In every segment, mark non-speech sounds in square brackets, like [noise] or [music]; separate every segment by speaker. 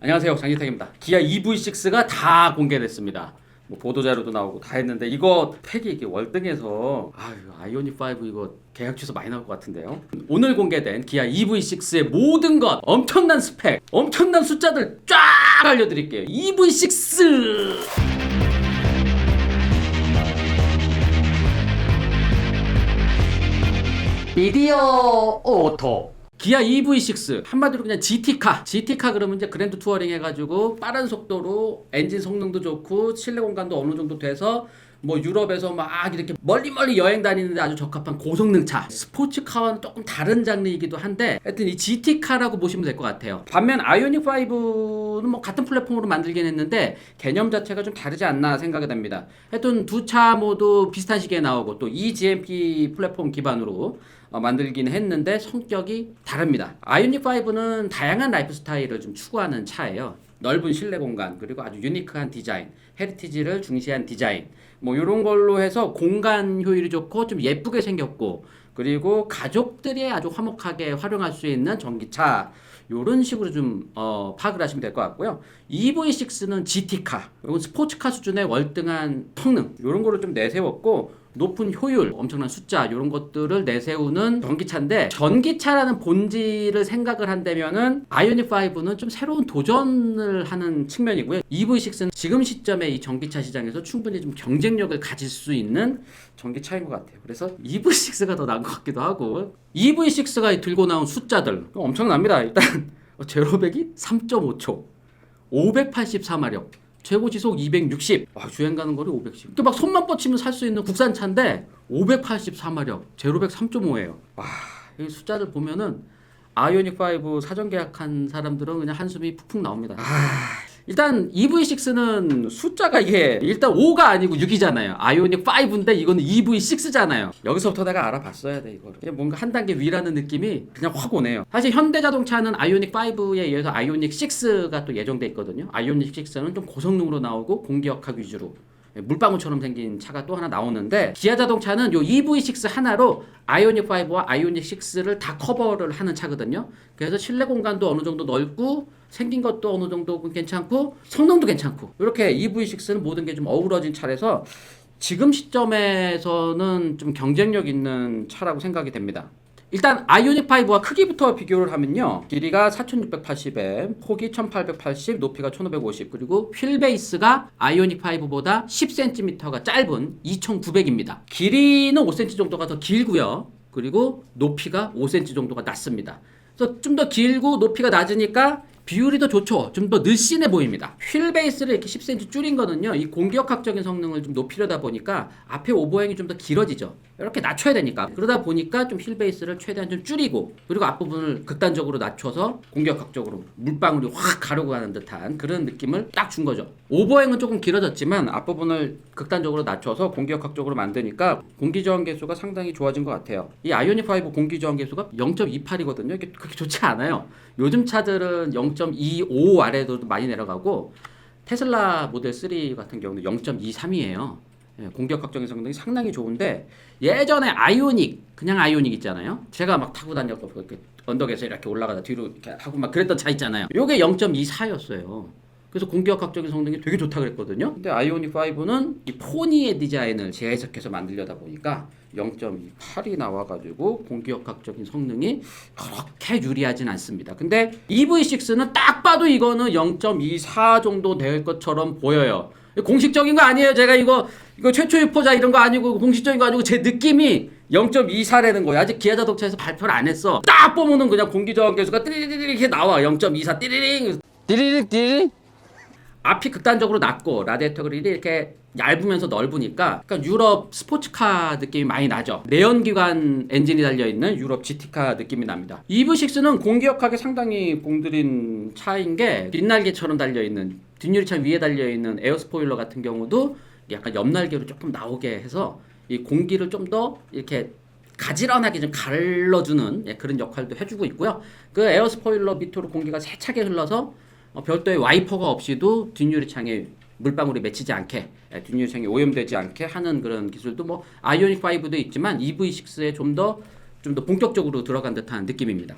Speaker 1: 안녕하세요 장지탁입니다. 기아 EV6가 다 공개됐습니다. 뭐 보도자료도 나오고 다 했는데 이거 팩이 이게 월등해서 아유 아이오닉 5 이거 계약 취소 많이 나올 것 같은데요. 오늘 공개된 기아 EV6의 모든 것 엄청난 스펙, 엄청난 숫자들 쫙 알려드릴게요. EV6
Speaker 2: 미디어 오토
Speaker 1: 기아 EV6 한마디로 그냥 GT카. GT카 그러면 이제 그랜드 투어링 해가지고 빠른 속도로 엔진 성능도 좋고 실내 공간도 어느 정도 돼서 뭐 유럽에서 막 이렇게 멀리 멀리 여행 다니는데 아주 적합한 고성능 차. 스포츠카와는 조금 다른 장르이기도 한데 하여튼 이 GT카라고 보시면 될 것 같아요. 반면 아이오닉 5는 뭐 같은 플랫폼으로 만들긴 했는데 개념 자체가 좀 다르지 않나 생각이 됩니다. 하여튼 두 차 모두 비슷한 시기에 나오고 또 eGMP 플랫폼 기반으로 어, 만들긴 했는데 성격이 다릅니다. 아이오닉 5는 다양한 라이프 스타일을 좀 추구하는 차예요. 넓은 실내 공간 그리고 아주 유니크한 디자인, 헤리티지를 중시한 디자인 뭐 이런 걸로 해서 공간 효율이 좋고 좀 예쁘게 생겼고 그리고 가족들이 아주 화목하게 활용할 수 있는 전기차 요런 식으로 좀 어, 파악을 하시면 될 것 같고요. EV6는 GT카, 이건 스포츠카 수준의 월등한 성능 요런 거를 좀 내세웠고 높은 효율, 엄청난 숫자 이런 것들을 내세우는 전기차인데 전기차라는 본질을 생각을 한다면은 아이오닉 5는 좀 새로운 도전을 하는 측면이고요. EV6는 지금 시점에 이 전기차 시장에서 충분히 좀 경쟁력을 가질 수 있는 전기차인 것 같아요. 그래서 EV6가 더 나은 것 같기도 하고 EV6가 들고 나온 숫자들 엄청납니다. 일단 제로백이 3.5초, 584마력. 최고 지속 260. 와, 주행 가는 거리 510. 이렇게 막 손만 뻗치면 살 수 있는 국산 차인데 584마력, 제로백 3.5예요. 와, 이 숫자를 보면은 아이오닉 5 사전 계약한 사람들은 그냥 한숨이 푹푹 나옵니다. 아, 일단 EV6는 숫자가 이게 일단 5가 아니고 6이잖아요. 아이오닉 5인데 이거는 EV6잖아요. 여기서부터 내가 알아봤어야 돼 이거를. 뭔가 한 단계 위라는 느낌이 그냥 확 오네요. 사실 현대자동차는 아이오닉 5에 이어서 아이오닉 6가 또 예정돼 있거든요. 아이오닉 6는 좀 고성능으로 나오고 공기역학 위주로 물방울처럼 생긴 차가 또 하나 나오는데 기아 자동차는 요 EV6 하나로 아이오닉 5와 아이오닉 6를 다 커버를 하는 차거든요. 그래서 실내 공간도 어느 정도 넓고 생긴 것도 어느 정도 괜찮고 성능도 괜찮고 이렇게 EV6는 모든 게 좀 어우러진 차라서 지금 시점에서는 좀 경쟁력 있는 차라고 생각이 됩니다. 일단 아이오닉 5와 크기부터 비교를 하면요. 길이가 4680m, 폭이 1880, 높이가 1550, 그리고 휠 베이스가 아이오닉 5보다 10cm가 짧은 2900입니다. 길이는 5cm 정도가 더 길고요. 그리고 높이가 5cm 정도가 낮습니다. 그래서 좀 더 길고 높이가 낮으니까 비율이 더 좋죠. 좀 더 늘씬해 보입니다. 휠 베이스를 이렇게 10cm 줄인 거는요. 이 공기역학적인 성능을 좀 높이려다 보니까 앞에 오버행이 좀 더 길어지죠. 이렇게 낮춰야 되니까. 그러다 보니까 좀휠 베이스를 최대한 좀 줄이고 그리고 앞부분을 극단적으로 낮춰서 공기역학적으로 물방울이 확 가려고 하는 듯한 그런 느낌을 딱 준 거죠. 오버행은 조금 길어졌지만 앞부분을 극단적으로 낮춰서 공기역학적으로 만드니까 공기저항 계수가 상당히 좋아진 것 같아요. 이 아이오닉 5 공기저항 계수가 0.28이거든요. 이게 그렇게 좋지 않아요. 요즘 차들은 0.25 아래도 많이 내려가고 테슬라 모델 3 같은 경우는 0.23이에요. 예, 공격학적인 성능이 상당히 좋은데 예전에 아이오닉 그냥 아이오닉 있잖아요. 제가 막 타고 다녔고 이렇게 언덕에서 이렇게 올라가다 뒤로 이렇게 하고 막 그랬던 차 있잖아요. 요게 0.24였어요. 그래서 공격학적인 성능이 되게 좋다 그랬거든요. 근데 아이오닉 5는 이 포니의 디자인을 재해석해서 만들려다 보니까 0.28이 나와가지고 공기역학적인 성능이 그렇게 유리하진 않습니다. 근데 EV6는 딱 봐도 이거는 0.24 정도 될 것처럼 보여요. 공식적인 거 아니에요. 제가 이거 이거 최초 유포자 이런 거 아니고 공식적인 거 아니고 제 느낌이 0.24라는 거예요. 아직 기아 자동차에서 발표를 안 했어. 딱 보면은 그냥 공기 저항 계수가 띠리리리 이렇게 나와. 0.24 띠리링
Speaker 2: 띠리릭 띠리릭
Speaker 1: 앞이 극단적으로 낮고 라디에이터 그릴이 이렇게 얇으면서 넓으니까 그러니까 유럽 스포츠카 느낌이 많이 나죠. 내연기관 엔진이 달려있는 유럽 GT카 느낌이 납니다. EV6는 공기역학에 상당히 공들인 차인 게 뒷날개처럼 달려있는 뒷유리창 위에 달려있는 에어스포일러 같은 경우도 약간 옆날개로 조금 나오게 해서 이 공기를 좀 더 이렇게 가지런하게 좀 갈라주는 예, 그런 역할도 해주고 있고요. 그 에어 스포일러 밑으로 공기가 세차게 흘러서 어, 별도의 와이퍼가 없이도 뒷유리창에 물방울이 맺히지 않게 예, 뒷유리창이 오염되지 않게 하는 그런 기술도 뭐 아이오닉 5도 있지만 EV6에 좀 더 좀더 본격적으로 들어간 듯한 느낌입니다.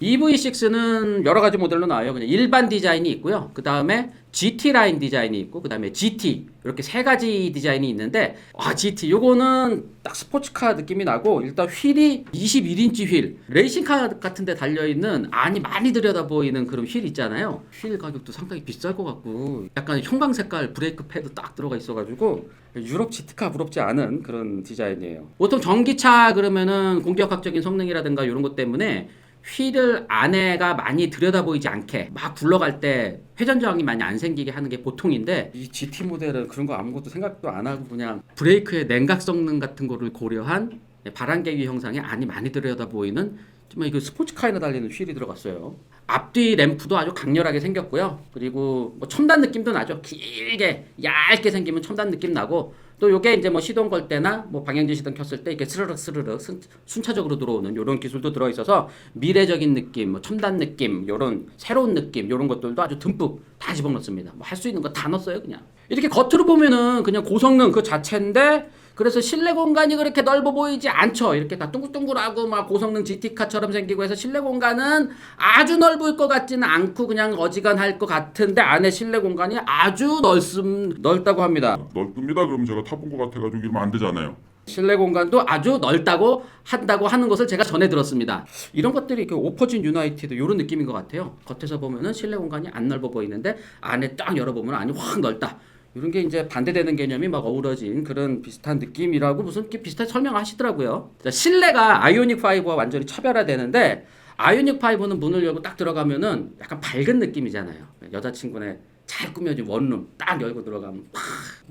Speaker 1: EV6는 여러 가지 모델로 나와요. 그냥 일반 디자인이 있고요. 그 다음에 GT 라인 디자인이 있고, 그 다음에 GT 이렇게 세 가지 디자인이 있는데, 아 GT 요거는 딱 스포츠카 느낌이 나고 일단 휠이 21인치 휠, 레이싱카 같은데 달려 있는 안이 많이 들여다 보이는 그런 휠 있잖아요. 휠 가격도 상당히 비쌀 것 같고, 약간 형광 색깔 브레이크 패드 딱 들어가 있어가지고 유럽 GT카 부럽지 않은 그런 디자인이에요. 보통 전기차 그러면은 공격학적인 성능이라든가 이런 것 때문에 휠을 안에가 많이 들여다 보이지 않게 막 굴러갈 때 회전 저항이 많이 안 생기게 하는 게 보통인데 이 GT 모델은 그런 거 아무것도 생각도 안 하고 그냥 브레이크의 냉각 성능 같은 거를 고려한 바람개기 형상에 안이 많이 들여다 보이는 정말 이거 스포츠카에나 달리는 휠이 들어갔어요. 앞뒤 램프도 아주 강렬하게 생겼고요. 그리고 뭐 첨단 느낌도 나죠. 길게 얇게 생기면 첨단 느낌 나고 또 요게 이제 뭐 시동 걸 때나 뭐 방향지 시동 켰을 때 이렇게 스르륵 스르륵 순, 순차적으로 들어오는 요런 기술도 들어 있어서 미래적인 느낌, 뭐 첨단 느낌, 요런 새로운 느낌, 요런 것들도 아주 듬뿍 다 집어넣습니다. 뭐 할 수 있는 거 다 넣었어요, 그냥. 이렇게 겉으로 보면은 그냥 고성능 그 자체인데 그래서 실내 공간이 그렇게 넓어 보이지 않죠. 이렇게 다 둥글둥글하고 막 고성능 GT카처럼 생기고 해서 실내 공간은 아주 넓을 것 같지는 않고 그냥 어지간할 것 같은데 안에 실내 공간이 아주 넓음 넓다고 합니다.
Speaker 3: 넓습니다. 그럼 제가 타본 것 같아가지고 이러면 안 되잖아요.
Speaker 1: 실내 공간도 아주 넓다고 한다고 하는 것을 제가 전해 들었습니다. 이런 것들이 그 오퍼진 유나이티드 이런 느낌인 것 같아요. 겉에서 보면은 실내 공간이 안 넓어 보이는데 안에 딱 열어보면 안이 확 넓다. 이런 게 이제 반대되는 개념이 막 어우러진 그런 비슷한 느낌이라고 무슨 이렇게 비슷하게 설명하시더라고요. 자, 실내가 아이오닉 5와 완전히 차별화되는데 아이오닉 5는 문을 열고 딱 들어가면은 약간 밝은 느낌이잖아요. 여자친구네 잘 꾸며진 원룸 딱 열고 들어가면 팍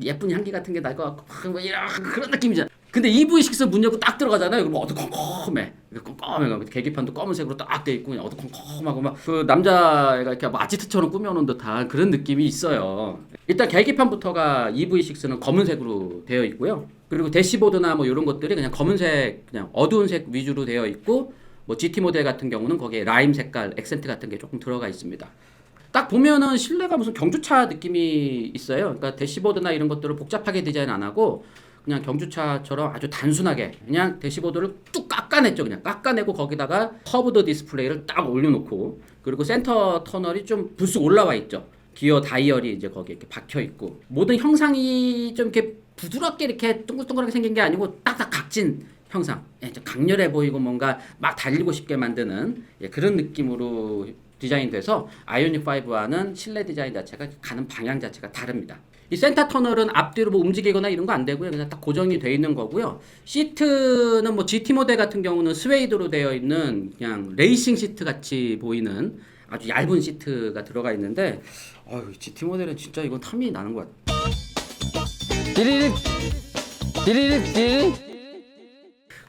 Speaker 1: 예쁜 향기 같은 게 날 것 같고 팍뭐 이런 그런 느낌이잖아. 근데 EV6 문 열고 딱 들어가잖아요. 그럼 어두컴컴해. 컴컴해. 계기판도 검은색으로 딱 돼 있고 어두컴컴하고 막 그 남자애가 이렇게 뭐 아지트처럼 꾸며놓은 듯한 그런 느낌이 있어요. 일단 계기판부터가 EV6는 검은색으로 되어 있고요. 그리고 대시보드나 뭐 이런 것들이 그냥 검은색, 그냥 어두운 색 위주로 되어 있고 뭐 GT 모델 같은 경우는 거기에 라임 색깔, 액센트 같은 게 조금 들어가 있습니다. 딱 보면은 실내가 무슨 경주차 느낌이 있어요. 그러니까 대시보드나 이런 것들을 복잡하게 디자인 안 하고 그냥 경주차처럼 아주 단순하게 그냥 대시보드를 뚝 깎아냈죠. 그냥 깎아내고 거기다가 커브드 디스플레이를 딱 올려놓고 그리고 센터 터널이 좀 불쑥 올라와 있죠. 기어 다이얼이 이제 거기에 이렇게 박혀 있고 모든 형상이 좀 이렇게 부드럽게 이렇게 둥글둥글하게 생긴 게 아니고 딱딱 각진 형상, 예, 좀 강렬해 보이고 뭔가 막 달리고 싶게 만드는 예, 그런 느낌으로 디자인돼서 아이오닉 5와는 실내 디자인 자체가 가는 방향 자체가 다릅니다. 이 센터 터널은 앞뒤로 뭐 움직이거나 이런 거 안 되고요. 그냥 딱 고정이 돼 있는 거고요. 시트는 뭐 GT 모델 같은 경우는 스웨이드로 되어 있는 그냥 레이싱 시트 같이 보이는 아주 얇은 시트가 들어가 있는데 아유, GT 모델은 진짜 이건 탐이 나는 것 같아요.
Speaker 2: 띠리릭 띠리릭 띠리릭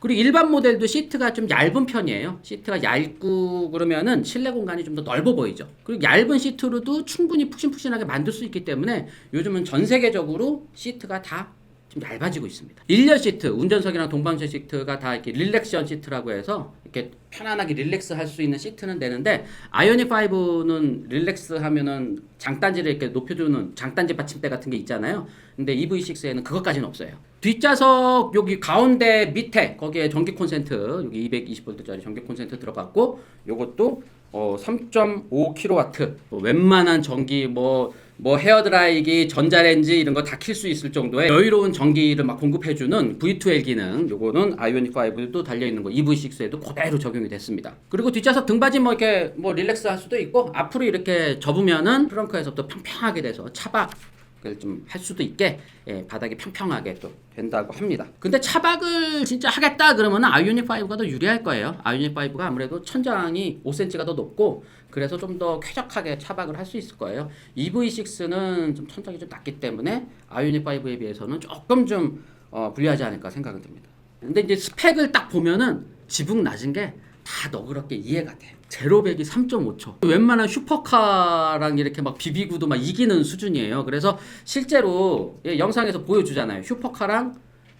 Speaker 1: 그리고 일반 모델도 시트가 좀 얇은 편이에요. 시트가 얇고 그러면은 실내 공간이 좀 더 넓어 보이죠. 그리고 얇은 시트로도 충분히 푹신푹신하게 만들 수 있기 때문에 요즘은 전 세계적으로 시트가 다 좀 얇아지고 있습니다. 일렬 시트, 운전석이랑 동반자 시트가 다 이렇게 릴렉션 시트라고 해서 이렇게 편안하게 릴렉스 할 수 있는 시트는 되는데 아이오닉 5는 릴렉스 하면은 장단지를 이렇게 높여주는 장단지 받침대 같은 게 있잖아요. 근데 EV6에는 그것까지는 없어요. 뒷좌석 여기 가운데 밑에 거기에 전기 콘센트 여기 220V짜리 전기 콘센트 들어갔고 요것도 어 3.5kW 뭐 웬만한 전기 뭐 뭐 헤어드라이기, 전자레인지 이런 거 다 킬 수 있을 정도의 여유로운 전기를 막 공급해주는 V2L 기능 요거는 아이오닉 5도 달려 있는 거 EV6에도 그대로 적용이 됐습니다. 그리고 뒷좌석 등받이 뭐 이렇게 뭐 릴렉스 할 수도 있고 앞으로 이렇게 접으면은 트렁크에서 또 평평하게 돼서 차박 을 좀 할 수도 있게 예, 바닥이 평평하게 또 된다고 합니다. 근데 차박을 진짜 하겠다 그러면 아이오닉 5가 더 유리할 거예요. 아이오닉 5가 아무래도 천장이 5cm가 더 높고 그래서 좀 더 쾌적하게 차박을 할 수 있을 거예요. EV6는 좀 천장이 좀 낮기 때문에 아이오닉 5에 비해서는 조금 좀 어, 불리하지 않을까 생각은 듭니다. 근데 이제 스펙을 딱 보면은 지붕 낮은 게 다 너그럽게 이해가 돼. 제로백이 3.5초. 웬만한 슈퍼카랑 이렇게 막 비비고도 막 이기는 수준이에요. 그래서 실제로 예, 영상에서 보여주잖아요. 슈퍼카랑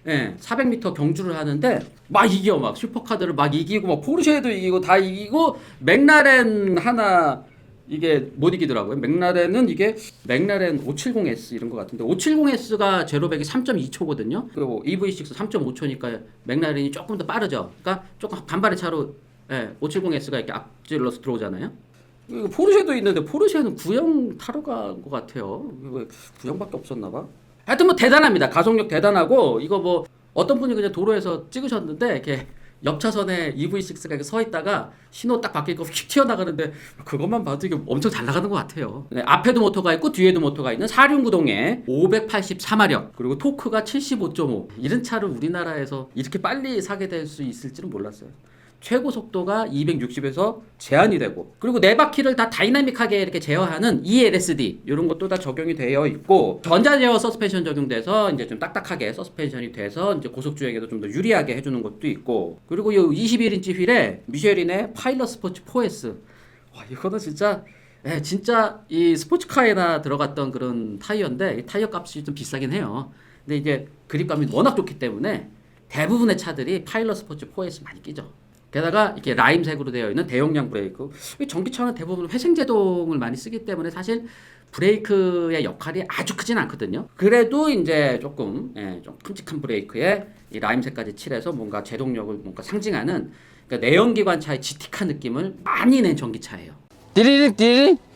Speaker 1: 예, 400m 경주를 하는데 막 이겨 막 슈퍼카들을 막 이기고 막 포르쉐도 이기고 다 이기고 맥라렌 하나 이게 못 이기더라고요. 맥라렌은 이게 맥라렌 570S 이런 것 같은데 570S가 제로백이 3.2초거든요. 그리고 EV6 3.5초니까 맥라렌이 조금 더 빠르죠. 그러니까 조금 간발의 차로 예, 570S가 이렇게 앞질러서 들어오잖아요. 포르쉐도 있는데 포르쉐는 구형 타러 간 것 같아요. 왜 구형밖에 없었나 봐. 하여튼 뭐 대단합니다. 가속력 대단하고 이거 뭐 어떤 분이 그냥 도로에서 찍으셨는데 이렇게 옆 차선에 EV6가 이렇게 서 있다가 신호 딱 바뀌고 휙 [laughs] 튀어나가는데 그것만 봐도 이게 엄청 잘 나가는 것 같아요. 네, 앞에도 모터가 있고 뒤에도 모터가 있는 4륜구동에 584마력 그리고 토크가 75.5 이런 차를 우리나라에서 이렇게 빨리 사게 될 수 있을지는 몰랐어요. 최고 속도가 260에서 제한이 되고 그리고 네 바퀴를 다 다이나믹하게 이렇게 제어하는 ELSD 이런 것도 다 적용이 되어 있고 전자 제어 서스펜션 적용돼서 이제 좀 딱딱하게 서스펜션이 돼서 이제 고속 주행에도 좀 더 유리하게 해주는 것도 있고 그리고 이 21인치 휠에 미쉐린의 파일럿 스포츠 4S 와 이거는 진짜 예, 진짜 이 스포츠카에나 들어갔던 그런 타이어인데 이 타이어 값이 좀 비싸긴 해요. 근데 이제 그립감이 워낙 좋기 때문에 대부분의 차들이 파일럿 스포츠 4S 많이 끼죠. 게다가 이렇게 라임색으로 되어 있는 대용량 브레이크. 이 전기차는 대부분 회생 제동을 많이 쓰기 때문에 사실 브레이크의 역할이 아주 크진 않거든요. 그래도 이제 조금 예, 좀 큼직한 브레이크에 이 라임색까지 칠해서 뭔가 제동력을 뭔가 상징하는 그러니까 내연기관 차의 GT카 느낌을 많이 낸 전기차예요.
Speaker 2: 띠리릭 띠리릭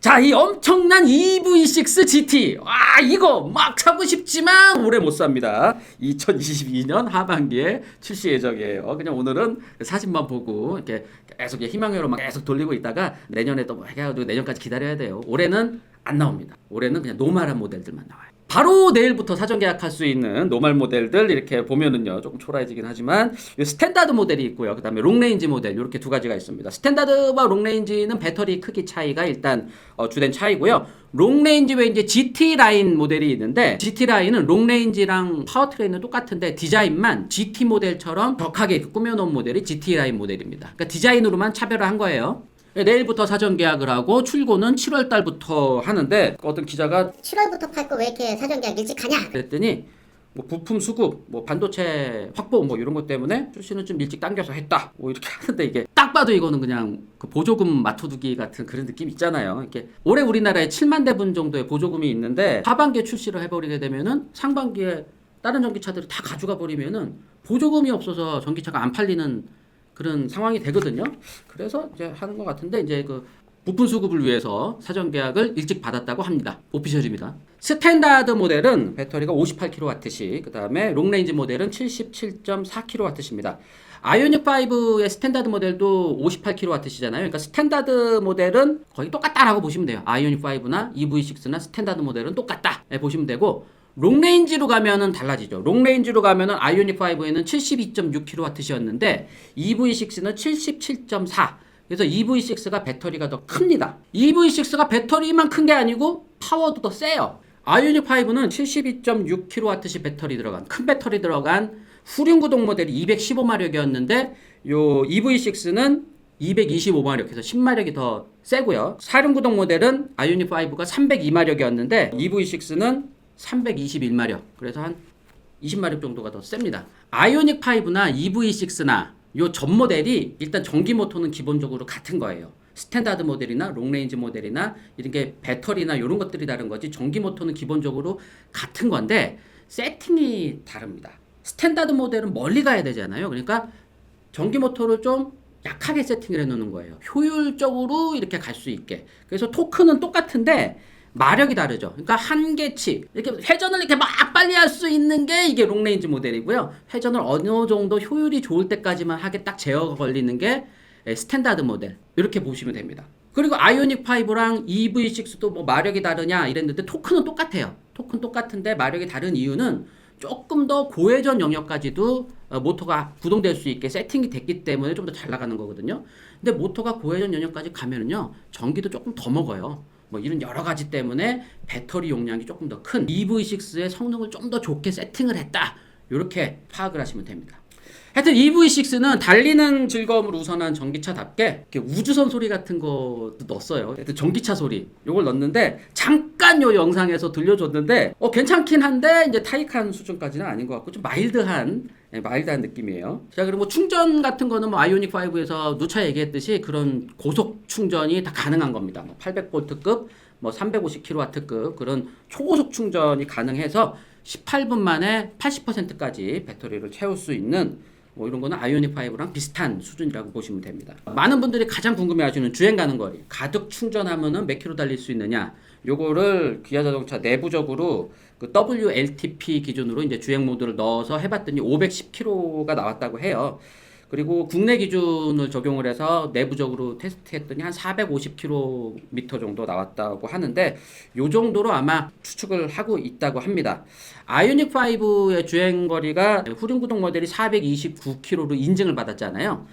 Speaker 1: 자, 이 엄청난 EV6 GT. 아, 이거 막 사고 싶지만 올해 못 삽니다. 2022년 하반기에 출시 예정이에요. 그냥 오늘은 사진만 보고 이렇게 계속 희망회로 막 계속 돌리고 있다가 내년에 또뭐 해가지고 내년까지 기다려야 돼요. 올해는 안 나옵니다. 올해는 그냥 노멀한 모델들만 나와요. 바로 내일부터 사전 계약할 수 있는 노멀 모델들 이렇게 보면은요 조금 초라해지긴 하지만 이 스탠다드 모델이 있고요. 그 다음에 롱레인지 모델 이렇게 두 가지가 있습니다. 스탠다드와 롱레인지는 배터리 크기 차이가 일단 어, 주된 차이고요. 롱레인지 외에 이제 GT 라인 모델이 있는데 GT 라인은 롱레인지랑 파워트레인은 똑같은데 디자인만 GT 모델처럼 격하게 꾸며놓은 모델이 GT 라인 모델입니다. 그러니까 디자인으로만 차별화한 거예요. 네, 내일부터 사전 계약을 하고 출고는 7월 달부터 하는데 어떤 기자가
Speaker 4: 7월부터 팔 거 왜 이렇게 사전 계약 일찍 하냐?
Speaker 1: 그랬더니 뭐 부품 수급, 뭐 반도체 확보 뭐 이런 것 때문에 출시는 좀 일찍 당겨서 했다. 뭐 이렇게 [laughs] 하는데 이게 딱 봐도 이거는 그냥 그 보조금 맞춰두기 같은 그런 느낌 있잖아요. 이렇게 올해 우리나라에 7만 대분 정도의 보조금이 있는데 하반기에 출시를 해버리게 되면은 상반기에 다른 전기차들이 다 가져가 버리면은 보조금이 없어서 전기차가 안 팔리는 그런 상황이 되거든요. 그래서 이제 하는 것 같은데 이제 그 부품 수급을 위해서 사전 계약을 일찍 받았다고 합니다. 오피셜입니다. 스탠다드 모델은 배터리가 58kW씩, 그 다음에 롱레인지 모델은 77.4kWh입니다. 아이오닉 5의 스탠다드 모델도 58kWh잖아요. 그러니까 스탠다드 모델은 거의 똑같다라고 보시면 돼요. 아이오닉 5나 EV6나 스탠다드 모델은 똑같다. 네, 보시면 되고 롱레인지로 가면은 달라지죠. 롱레인지로 가면은 아이오닉 5에는 72.6kWh였는데 EV6는 77.4. 그래서 EV6가 배터리가 더 큽니다. EV6가 배터리만 큰 게 아니고 파워도 더 세요. 아이오닉 5는 72.6kWh 배터리 들어간 큰 배터리 들어간 후륜 구동 모델이 215마력이었는데 요 EV6는 225마력 해서 10마력이 더 세고요. 사륜 구동 모델은 아이오닉 5가 302마력이었는데 EV6는 321마력. 그래서 한 20마력 정도가 더 셉니다. 아이오닉 5나 EV6나 요 전 모델이 일단 전기 모터는 기본적으로 같은 거예요. 스탠다드 모델이나 롱레인지 모델이나 이런 게 배터리나 이런 것들이 다른 거지 전기 모터는 기본적으로 같은 건데 세팅이 다릅니다. 스탠다드 모델은 멀리 가야 되잖아요. 그러니까 전기 모터를 좀 약하게 세팅을 해 놓는 거예요. 효율적으로 이렇게 갈 수 있게. 그래서 토크는 똑같은데 마력이 다르죠. 그러니까 한계치 이렇게 회전을 이렇게 막 빨리 할 수 있는 게 이게 롱레인지 모델이고요. 회전을 어느 정도 효율이 좋을 때까지만 하게 딱 제어가 걸리는 게 예, 스탠다드 모델 이렇게 보시면 됩니다. 그리고 아이오닉 5랑 EV6도 뭐 마력이 다르냐 이랬는데 토크는 똑같아요. 토크는 똑같은데 마력이 다른 이유는 조금 더 고회전 영역까지도 어, 모터가 구동될 수 있게 세팅이 됐기 때문에 좀 더 잘 나가는 거거든요. 근데 모터가 고회전 영역까지 가면은요 전기도 조금 더 먹어요. 뭐 이런 여러 가지 때문에 배터리 용량이 조금 더 큰 EV6의 성능을 좀 더 좋게 세팅을 했다. 이렇게 파악을 하시면 됩니다. 하여튼 EV6는 달리는 즐거움을 우선한 전기차답게 우주선 소리 같은 것도 넣었어요. 하여튼 전기차 소리 요걸 넣었는데 잠깐 요 영상에서 들려줬는데 어 괜찮긴 한데 이제 타이칸 수준까지는 아닌 것 같고 좀 마일드한 예, 마일드한 느낌이에요. 자 그리고 뭐 충전 같은 거는 뭐 아이오닉 5에서 누차 얘기했듯이 그런 고속 충전이 다 가능한 겁니다. 뭐 800볼트급 뭐 350kW급 그런 초고속 충전이 가능해서 18분 만에 80%까지 배터리를 채울 수 있는 뭐 이런 거는 아이오닉 5랑 비슷한 수준이라고 보시면 됩니다. 많은 분들이 가장 궁금해하시는 주행 가는 거리, 가득 충전하면은 몇 킬로 달릴 수 있느냐? 요거를 기아 자동차 내부적으로 그 WLTP 기준으로 이제 주행 모드를 넣어서 해봤더니 510km가 나왔다고 해요. 그리고 국내 기준을 적용을 해서 내부적으로 테스트했더니 한 450km 정도 나왔다고 하는데 요 정도로 아마 추측을 하고 있다고 합니다. 아이오닉 5의 주행 거리가 후륜 구동 모델이 429km로 인증을 받았잖아요.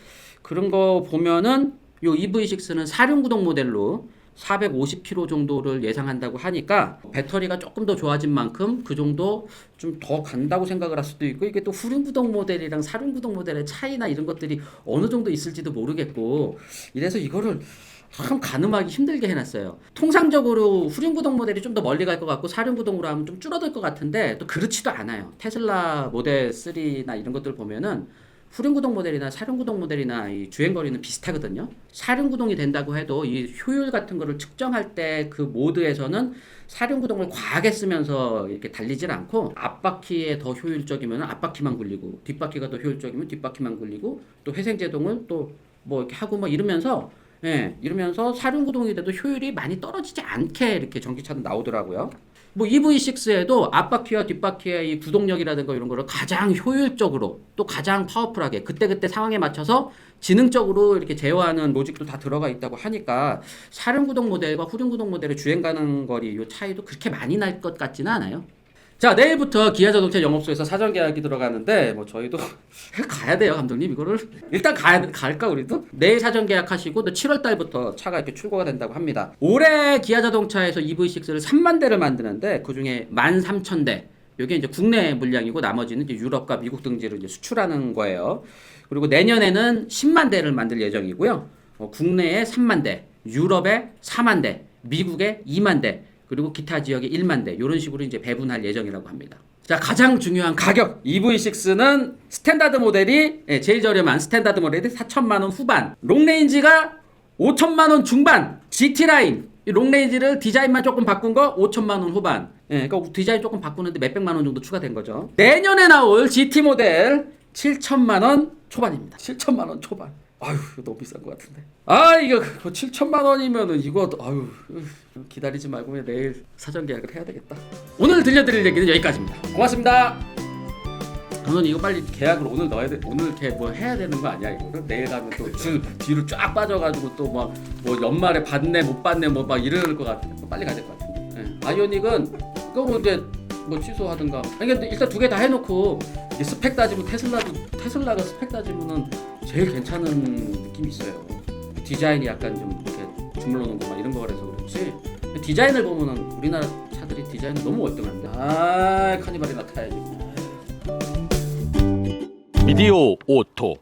Speaker 1: 그런 거 보면은 요 EV6는 사륜 구동 모델로 450km 정도를 예상한다고 하니까 배터리가 조금 더 좋아진 만큼 그 정도 좀 더 간다고 생각을 할 수도 있고 이게 또 후륜 구동 모델이랑 사륜 구동 모델의 차이나 이런 것들이 어느 정도 있을지도 모르겠고 이래서 이거를 참 가늠하기 힘들게 해놨어요. 통상적으로 후륜 구동 모델이 좀 더 멀리 갈 것 같고 사륜 구동으로 하면 좀 줄어들 것 같은데 또 그렇지도 않아요. 테슬라 모델 3나 이런 것들 보면은 후륜 구동 모델이나 사륜 구동 모델이나 이 주행 거리는 비슷하거든요. 사륜 구동이 된다고 해도 이 효율 같은 거를 측정할 때 그 모드에서는 사륜 구동을 과하게 쓰면서 이렇게 달리질 않고 앞바퀴에 더 효율적이면 앞바퀴만 굴리고 뒷바퀴가 더 효율적이면 뒷바퀴만 굴리고 또 회생 제동을 또 뭐 이렇게 하고 뭐 이러면서 예, 이러면서 사륜 구동이 돼도 효율이 많이 떨어지지 않게 이렇게 전기차는 나오더라고요. 뭐 EV6에도 앞바퀴와 뒷바퀴의 이 구동력이라든가 이런 거를 가장 효율적으로 또 가장 파워풀하게 그때그때 상황에 맞춰서 지능적으로 이렇게 제어하는 로직도 다 들어가 있다고 하니까 사륜 구동 모델과 후륜 구동 모델의 주행 가능 거리 요 차이도 그렇게 많이 날 것 같지는 않아요. 자 내일부터 기아 자동차 영업소에서 사전 계약이 들어가는데 뭐 저희도 [laughs] 가야 돼요 감독님. 이거를 일단 가야 갈까 우리도? 내일 사전 계약하시고 또 7월 달부터 차가 이렇게 출고가 된다고 합니다. 올해 기아 자동차에서 EV6를 3만 대를 만드는데 그 중에 13,000대. 이게 이제 국내 물량이고 나머지는 이제 유럽과 미국 등지로 이제 수출하는 거예요. 그리고 내년에는 10만 대를 만들 예정이고요. 어, 국내에 3만 대 유럽에 4만 대 미국에 2만 대 그리고 기타 지역에 1만 대 이런 식으로 이제 배분할 예정이라고 합니다. 자 가장 중요한 가격 EV6는 스탠다드 모델이 예, 제일 저렴한 스탠다드 모델이 4천만 원 후반. 롱레인지가 5천만 원 중반. GT 라인. 이 롱레인지를 디자인만 조금 바꾼 거 5천만 원 후반. 예, 그러니까 디자인 조금 바꾸는데 몇 백만 원 정도 추가된 거죠. 내년에 나올 GT 모델 7천만 원 초반입니다. 7천만 원 초반 아유 이거 너무 비싼 것 같은데. 아 이거 7천만 원이면은 이거 아유 기다리지 말고 그냥 내일 사전 계약을 해야 되겠다. 오늘 들려드릴 얘기는 여기까지입니다. 고맙습니다. 저는 이거 빨리 계약을 오늘 넣어야 돼 오늘 걔뭐 해야 되는 거 아니야 이거 내일 가면 또 뒤, 뒤로 쫙 빠져가지고 또 막 뭐 연말에 받네 못 받네 뭐 막 이럴 것 같은데. 빨리 가야 될 것 같은데. 예. 아이오닉은 그거 뭐 이제 뭐 취소하든가. 근데 일단 두 개 다 해놓고 이 스펙 따지면 테슬라도 테슬라가 스펙 따지면은 제일 괜찮은 느낌이 있어요. 디자인이 약간 좀 이렇게 주물러 놓은 거막 이런 거라서 그렇지. 디자인을 보면은 우리나라 차들이 디자인이 너무 월등한데 아 카니발이 나 타야지.
Speaker 2: 미디어 오토